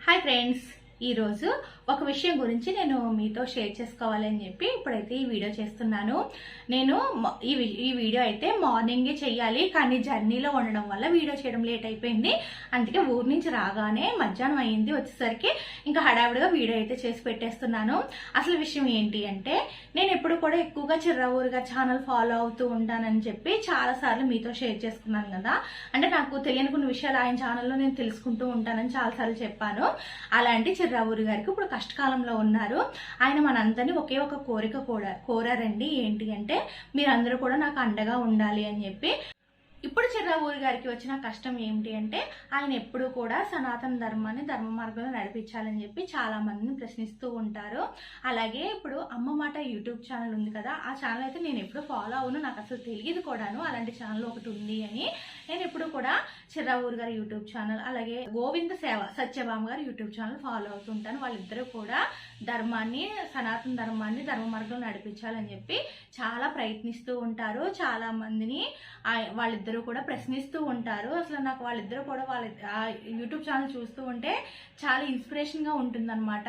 Hi friends ఈరోజు ఒక విషయం గురించి నేను మీతో షేర్ చేసుకోవాలని చెప్పి ఇప్పుడైతే ఈ వీడియో చేస్తున్నాను. నేను ఈ ఈ వీడియో అయితే మార్నింగే చెయ్యాలి కానీ జర్నీలో ఉండడం వల్ల వీడియో చేయడం లేట్ అయిపోయింది. అందుకే ఊరు నుంచి రాగానే మధ్యాహ్నం అయింది వచ్చేసరికి ఇంకా హడావిడిగా వీడియో అయితే చేసి పెట్టేస్తున్నాను. అసలు విషయం ఏంటి అంటే నేను ఎప్పుడు కూడా ఎక్కువగా చిర్రవూరుగా ఛానల్ ఫాలో అవుతూ ఉంటానని చెప్పి చాలా సార్లు మీతో షేర్ చేసుకున్నాను కదా. అంటే నాకు తెలియని కొన్ని విషయాలు ఆయన ఛానల్లో నేను తెలుసుకుంటూ ఉంటానని చాలా సార్లు చెప్పాను. అలాంటి చిర్రావూరి గారికి ఇప్పుడు కష్టకాలంలో ఉన్నారు. ఆయన మనందరినీ ఒకే ఒక కోరిక కూడా కోరారండి. ఏంటి అంటే మీరందరూ కూడా నాకు అండగా ఉండాలి అని చెప్పి ఇప్పుడు చిర్రావూరి గారికి వచ్చిన కష్టం ఏమిటి అంటే ఆయన ఎప్పుడు కూడా సనాతన ధర్మాన్ని ధర్మ మార్గంలో నడిపించాలని చెప్పి చాలా మందిని ప్రశ్నిస్తూ ఉంటారు. అలాగే ఇప్పుడు అమ్మ మాట యూట్యూబ్ ఛానల్ ఉంది కదా ఆ ఛానల్ అయితే నేను ఎప్పుడు ఫాలో అవును నాకు అసలు తెలియదు కూడాను. అలాంటి ఛానల్ ఒకటి ఉంది అని నేను ఎప్పుడు కూడా చిర్రావూరు గారి యూట్యూబ్ ఛానల్ అలాగే గోవింద సేవ సత్యభామ గారి యూట్యూబ్ ఛానల్ ఫాలో అవుతుంటాను వాళ్ళిద్దరూ కూడా ధర్మాన్ని సనాతన ధర్మాన్ని ధర్మ మార్గంలో నడిపించాలని చెప్పి చాలా ప్రయత్నిస్తూ ఉంటారు. చాలా మందిని వాళ్ళిద్దరు వాళ్ళిద్దరూ కూడా ప్రశ్నిస్తూ ఉంటారు. అసలు నాకు వాళ్ళిద్దరూ కూడా వాళ్ళ యూట్యూబ్ ఛానల్ చూస్తూ ఉంటే చాలా ఇన్స్పిరేషన్గా ఉంటుందన్నమాట.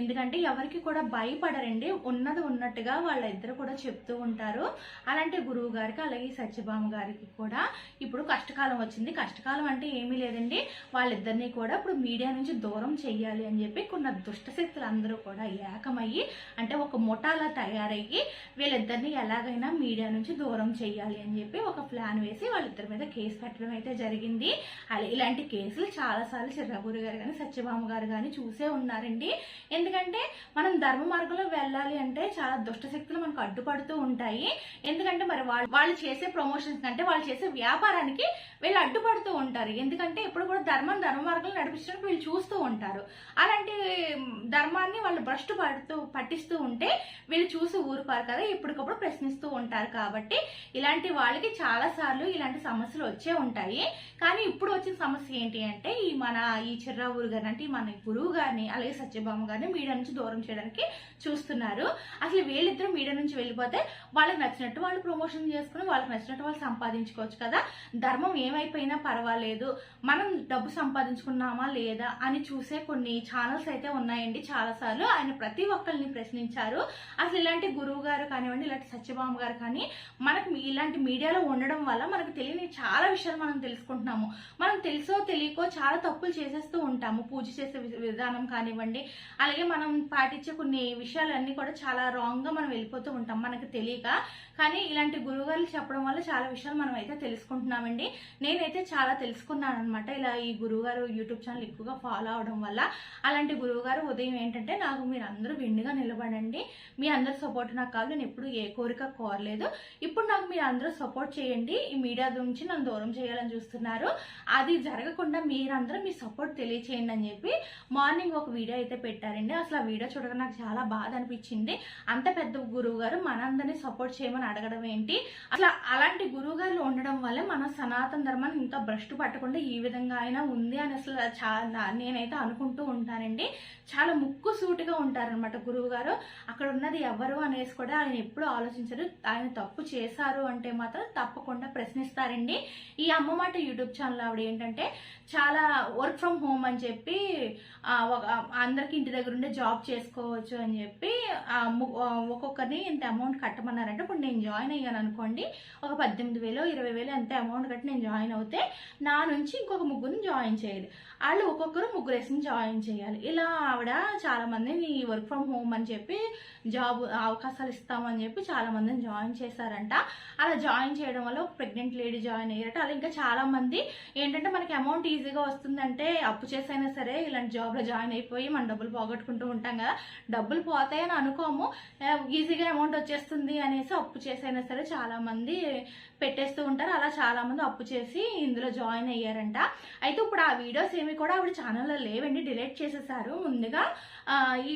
ఎందుకంటే ఎవరికి కూడా భయపడరండి. ఉన్నది ఉన్నట్టుగా వాళ్ళిద్దరు కూడా చెప్తూ ఉంటారు. అలాంటి గురువు గారికి అలాగే సత్యభామ గారికి కూడా ఇప్పుడు కష్టకాలం వచ్చింది. కష్టకాలం అంటే ఏమీ లేదండి. వాళ్ళిద్దరిని కూడా ఇప్పుడు మీడియా నుంచి దూరం చెయ్యాలి అని చెప్పి కొన్ని దుష్ట శక్తులు అందరూ కూడా ఏకమయ్యి అంటే ఒక ముఠాలా తయారయ్యి వీళ్ళిద్దరిని ఎలాగైనా మీడియా నుంచి దూరం చేయాలి అని చెప్పి ఒక ప్లాన్ వేసి వాళ్ళిద్దరి మీద కేసు పెట్టడం అయితే జరిగింది. అలా ఇలాంటి కేసులు చాలాసార్లు చిర్రాపూరి గారు కానీ సత్యభామ గారు కానీ చూసే ఉన్నారండి. ఎందుకంటే మనం ధర్మ మార్గంలో వెళ్ళాలి అంటే చాలా దుష్ట శక్తులు మనకు అడ్డుపడుతూ ఉంటాయి. ఎందుకంటే మరి వాళ్ళు వాళ్ళు చేసే ప్రమోషన్స్ అంటే వాళ్ళు చేసే వ్యాపారానికి వీళ్ళు అడ్డుపడుతూ ఉంటారు. ఎందుకంటే ఎప్పుడు కూడా ధర్మం ధర్మ మార్గంలో నడిపించడానికి వీళ్ళు చూస్తూ ఉంటారు. అలాంటి ధర్మాన్ని వాళ్ళు భ్రష్టు పడుతూ పట్టిస్తూ ఉంటే వీళ్ళు చూసి ఊరుకోరు కదా ఇప్పటికప్పుడు ప్రశ్నిస్తూ ఉంటారు కాబట్టి ఇలాంటి వాళ్ళకి చాలా సార్లు ఇలాంటి సమస్యలు వచ్చే ఉంటాయి. కానీ ఇప్పుడు వచ్చిన సమస్య ఏంటి అంటే ఈ మన ఈ చిర్రా ఊరు గారిని అంటే మన గురువు గారిని అలాగే సత్యభామ గారిని మీడియా నుంచి దూరం చేయడానికి చూస్తున్నారు. అసలు వీళ్ళిద్దరు మీడియా నుంచి వెళ్ళిపోతే వాళ్ళకి నచ్చినట్టు వాళ్ళు ప్రమోషన్ చేసుకుని వాళ్ళకి నచ్చినట్టు వాళ్ళు సంపాదించుకోవచ్చు కదా. ధర్మం ఏమైపోయినా పర్వాలేదు. మనం డబ్బు సంపాదించుకున్నామా లేదా అని చూసే కొన్ని ఛానల్స్ అయితే ఉన్నాయండి చాలా సార్లు ఆయన ప్రతి ఒక్కరిని ప్రశ్నించారు. అసలు ఇలాంటి గురువు గారు కానివ్వండి ఇలాంటి సత్యభామ గారు కానీ మనకు ఇలాంటి మీడియాలో ఉండడం వల్ల మనకు తెలియని చాలా విషయాలు మనం తెలుసుకుంటున్నాము. మనం తెలుసో తెలియకో చాలా తప్పులు చేసేస్తూ ఉంటాము. పూజ చేసే వి- విధానం కానివ్వండి అలాగే మనం పాటించే కొన్ని విషయాలన్నీ కూడా చాలా రాంగ్గా మనం వెళ్ళిపోతూ ఉంటాం. మనకు తెలియక. కానీ ఇలాంటి గురువుగారు చెప్పడం వల్ల చాలా విషయాలు మనం అయితే తెలుసుకుంటున్నామండి. నేనైతే చాలా తెలుసుకున్నాను అనమాట ఇలా ఈ గురువుగారు యూట్యూబ్ ఛానల్ ఎక్కువగా ఫాలో అవడం వల్ల. అలాంటి గురువుగారు ఉదయం ఏంటంటే నాకు మీరు అందరూ విండుగా నిలబడండి. మీ అందరి సపోర్ట్ నాకు కాదు నేను ఎప్పుడు ఏ కోరిక కోరలేదు. ఇప్పుడు నాకు మీరు అందరూ సపోర్ట్ చేయండి. ఈ మీడియా నుంచి నన్ను దూరం చేయాలని చూస్తున్నారు. అది జరగకుండా మీరందరూ మీ సపోర్ట్ తెలియచేయండి అని చెప్పి మార్నింగ్ ఒక వీడియో అయితే పెట్టారండి. అసలు ఆ వీడియో చూడగా నాకు చాలా బాధ అనిపించింది. అంత పెద్ద గురువు గారు మనందరినీ సపోర్ట్ చేయమని అడగడం ఏంటి? అసలు అలాంటి గురువు గారు ఉండడం వల్ల మన సనాతన ధర్మాన్ని ఇంకా భ్రష్టు పట్టకుండా ఈ విధంగా అయినా ఉంది అని అసలు చాలా నేనైతే అనుకుంటూ ఉంటానండి. చాలా ముక్కు సూటిగా ఉంటారనమాట గురువు గారు అక్కడ ఉన్నది ఎవరు అనేసి కూడా ఆయన ఎప్పుడు ఆలోచించరు. ఆయన తప్పు చేశారు అంటే మాత్రం తప్పకుండా ఇస్తారండి ఈ అమ్మ మాట యూట్యూబ్ ఛానల్ ఆవిడ ఏంటంటే చాలా వర్క్ ఫ్రమ్ హోమ్ అని చెప్పి ఒక అందరికి ఇంటి దగ్గర ఉండే జాబ్ చేసుకోవచ్చు అని చెప్పి ఒక్కొక్కరిని ఇంత అమౌంట్ కట్టమన్నారంటే ఇప్పుడు నేను జాయిన్ అయ్యాను అనుకోండి ఒక పద్దెనిమిది వేలు ఇరవై వేలు ఎంత అమౌంట్ కట్టి నేను జాయిన్ అవుతే నా నుంచి ఇంకొక ముగ్గురిని జాయిన్ చేయాలి. వాళ్ళు ఒక్కొక్కరు ముగ్గురు వేసుకుని జాయిన్ చేయాలి. ఇలా ఆవిడ చాలా మందిని వర్క్ ఫ్రమ్ హోమ్ అని చెప్పి జాబ్ అవకాశాలు ఇస్తామని చెప్పి చాలా మందిని జాయిన్ చేశారంట. అలా జాయిన్ చేయడం వల్ల ప్రెగ్నెంట్ లేడీ జాయిన్ అయ్యారట. అలా ఇంకా చాలా మంది ఏంటంటే మనకి అమౌంట్ ఈజీగా వస్తుందంటే అప్పు చేసైనా సరే ఇలాంటి జాబ్లో జాయిన్ అయిపోయి మనం డబ్బులు పోగొట్టుకుంటూ ఉంటాం కదా. డబ్బులు పోతాయని అనుకోము. ఈజీగా అమౌంట్ వచ్చేస్తుంది అనేసి అప్పు చేసైనా సరే చాలా మంది పెట్టేస్తూ ఉంటారు. అలా చాలా మంది అప్పు చేసి ఇందులో జాయిన్ అయ్యారంట. అయితే ఇప్పుడు ఆ వీడియోస్ ఏమి కూడా ఆవిడ ఛానల్లో లేవండి. డిలీట్ చేసేసారు. ముందుగా ఈ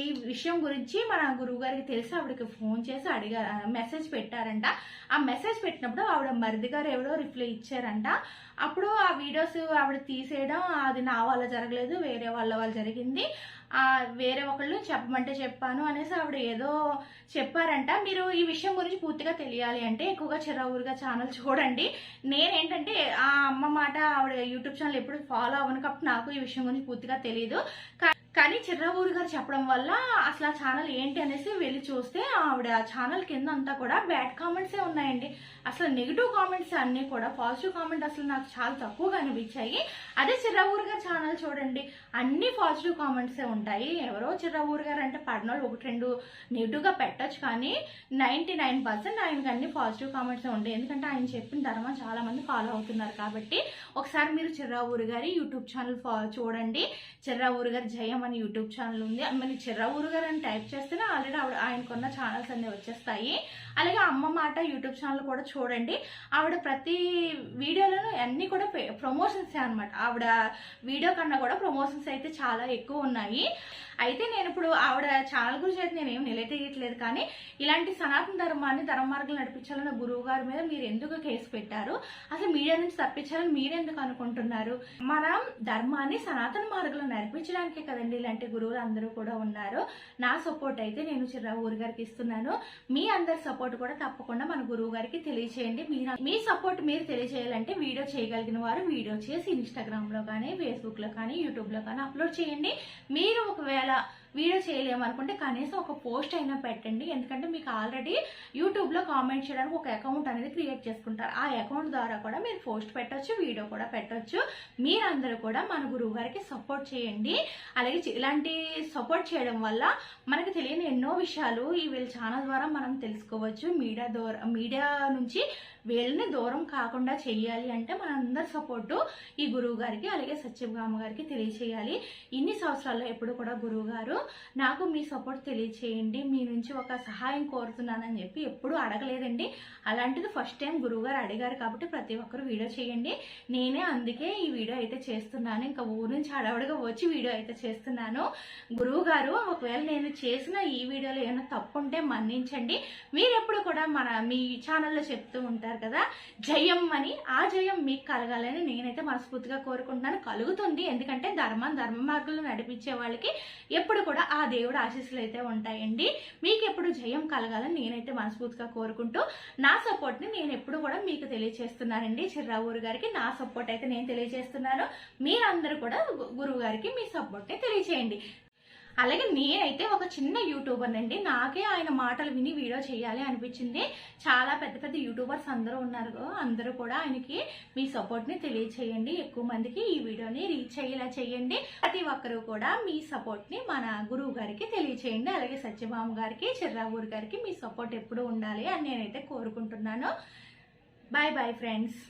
ఈ విషయం గురించి మన గురువు గారికి తెలిసి ఆవిడకి ఫోన్ చేసి అడిగారు మెసేజ్ పెట్టారంట. ఆ మెసేజ్ పెట్టినప్పుడు ఆవిడ మరిది మరిది గారు ఎవరో రిప్లై ఇచ్చారంట. అప్పుడు ఆ వీడియోస్ ఆవిడ తీసేయడం అది నా వల్ల జరగలేదు వేరే వాళ్ళ వల్ల జరిగింది. ఆ వేరే ఒకళ్ళు చెప్పమంటే చెప్పాను అనేసి ఆవిడ ఏదో చెప్పారంట. మీరు ఈ విషయం గురించి పూర్తిగా తెలియాలి అంటే ఎక్కువగా చిరవురుగా ఛానల్ చూడండి. నేనేంటంటే ఆ అమ్మ మాట ఆవిడ యూట్యూబ్ ఛానల్ ఎప్పుడు ఫాలో అవ్వను కాబట్టి నాకు ఈ విషయం గురించి పూర్తిగా తెలియదు కానీ కానీ చిర్రవూరు గారు చెప్పడం వల్ల అసలు ఆ ఛానల్ ఏంటి అనేసి వెళ్ళి చూస్తే ఆవిడ ఛానల్ కింద అంతా కూడా బ్యాడ్ కామెంట్సే ఉన్నాయండి. అసలు నెగిటివ్ కామెంట్స్ అన్నీ కూడా పాజిటివ్ కామెంట్ అసలు నాకు చాలా తక్కువగా అనిపించాయి అదే చిర్రవూరు గారు ఛానల్ చూడండి. అన్ని పాజిటివ్ కామెంట్సే ఉంటాయి. ఎవరో చిర్రవూరు గారు అంటే పడినోళ్ళు ఒకటి రెండు నెగిటివ్గా పెట్టొచ్చు కానీ నైంటీ నైన్ పర్సెంట్ ఆయనకి అన్ని పాజిటివ్ కామెంట్సే ఉంటాయి. ఎందుకంటే ఆయన చెప్పిన ధర్మం చాలా మంది ఫాలో అవుతున్నారు కాబట్టి ఒకసారి మీరు చిర్రావూరు గారి యూట్యూబ్ ఛానల్ చూడండి. చిర్రావూరు గారి జయం అని యూట్యూబ్ ఛానల్ ఉంది. మరి చిర్రావూరు గారు అని టైప్ చేస్తేనే ఆల్రెడీ ఆవిడ ఆయనకున్న ఛానల్స్ అన్ని వచ్చేస్తాయి. అలాగే అమ్మ మాట యూట్యూబ్ ఛానల్ కూడా చూడండి. ఆవిడ ప్రతి వీడియోలోనూ అన్ని కూడా ప్రమోషన్స్ అనమాట ఆవిడ వీడియో కన్నా కూడా ప్రమోషన్స్ అయితే చాలా ఎక్కువ ఉన్నాయి. అయితే నేను ఇప్పుడు ఆవిడ ఛానల్ గురించి అయితే నేను నిలదీయట్లేదు కానీ ఇలాంటి సనాతన ధర్మాన్ని ధర్మ మార్గాలు నడిపించాలన్న గురువు గారి మీద మీరు ఎందుకు కేసు పెట్టారు? అసలు మీడియా నుంచి తప్పించాలని మీరెందుకు అనుకుంటున్నారు? మనం ధర్మాన్ని సనాతన మార్గంలో నడిపించడానికే కదండి ఇలాంటి గురువులు అందరూ కూడా ఉన్నారు. నా సపోర్ట్ అయితే నేను చిర్రా ఊరి గారికి ఇస్తున్నాను. మీ అందరి సపోర్ట్ కూడా తప్పకుండా మన గురువు గారికి తెలియచేయండి. మీరు మీ సపోర్ట్ మీరు తెలియచేయాలంటే వీడియో చేయగలిగిన వారు వీడియో చేసి ఇన్స్టాగ్రామ్లో కానీ ఫేస్బుక్లో కానీ యూట్యూబ్లో కానీ అప్లోడ్ చేయండి. మీరు ఒకవేళ వీడియో చేయలేము అనుకుంటే కనీసం ఒక పోస్ట్ అయినా పెట్టండి. ఎందుకంటే మీకు ఆల్రెడీ యూట్యూబ్లో కామెంట్ చేయడానికి ఒక అకౌంట్ అనేది క్రియేట్ చేసుకుంటారు. ఆ అకౌంట్ ద్వారా కూడా మీరు పోస్ట్ పెట్టొచ్చు వీడియో కూడా పెట్టొచ్చు. మీరందరూ కూడా మన గురువు గారికి సపోర్ట్ చేయండి. అలాగే ఇలాంటి సపోర్ట్ చేయడం వల్ల మనకు తెలియని ఎన్నో విషయాలు ఈ వీళ్ళ ఛానల్ ద్వారా మనం తెలుసుకోవచ్చు. మీడియా ద్వారా మీడియా నుంచి వీళ్ళని దూరం కాకుండా చెయ్యాలి అంటే మనందరి సపోర్టు ఈ గురువు గారికి అలాగే సత్యభామ గారికి తెలియచేయాలి. ఇన్ని సంవత్సరాల్లో ఎప్పుడు కూడా గురువు గారు నాకు మీ సపోర్ట్ తెలియచేయండి మీ నుంచి ఒక సహాయం కోరుతున్నానని చెప్పి ఎప్పుడూ అడగలేదండి. అలాంటిది ఫస్ట్ టైం గురువు గారు అడిగారు కాబట్టి ప్రతి ఒక్కరు వీడియో చేయండి. నేనే అందుకే ఈ వీడియో అయితే చేస్తున్నాను. ఇంకా ఊరు నుంచి హడావుడిగా వచ్చి వీడియో అయితే చేస్తున్నాను. గురువు గారు ఒకవేళ నేను చేసిన ఈ వీడియోలో ఏమైనా తప్పు ఉంటే మన్నించండి. మీరు ఎప్పుడు కూడా మన మీ ఛానల్లో చెప్తూ ఉంటారు. కదా? జయం అని. ఆ జయం మీకు కలగాలని నేనైతే మనస్ఫూర్తిగా కోరుకుంటున్నాను. కలుగుతుంది. ఎందుకంటే ధర్మం ధర్మ మార్గంలో నడిపించే వాళ్ళకి ఎప్పుడు కూడా ఆ దేవుడు ఆశీస్సులు అయితే ఉంటాయండి. మీకు ఎప్పుడు జయం కలగాలని నేనైతే మనస్ఫూర్తిగా కోరుకుంటూ నా సపోర్ట్ని నేను ఎప్పుడు కూడా మీకు తెలియజేస్తున్నానండి చిర్రావూరు గారికి నా సపోర్ట్ అయితే నేను తెలియజేస్తున్నాను మీరందరూ కూడా గు- గురువు గారికి మీ సపోర్ట్ని తెలియజేయండి తెలియచేయండి. అలాగే నేనైతే ఒక చిన్న యూట్యూబర్ అండి నాకే ఆయన మాటలు విని వీడియో చేయాలి అనిపించింది. చాలా పెద్ద పెద్ద యూట్యూబర్స్ అందరూ ఉన్నారు. అందరూ కూడా ఆయనకి మీ సపోర్ట్ని తెలియచేయండి. ఎక్కువ మందికి ఈ వీడియోని రీచ్ అయ్యేలా చేయండి. ప్రతి ఒక్కరూ కూడా మీ సపోర్ట్ని మన గురువు గారికి తెలియచేయండి. అలాగే సత్యభామ గారికి చిర్రావూరు గారికి మీ సపోర్ట్ ఎప్పుడు ఉండాలి అని నేనైతే కోరుకుంటున్నాను. Bye bye friends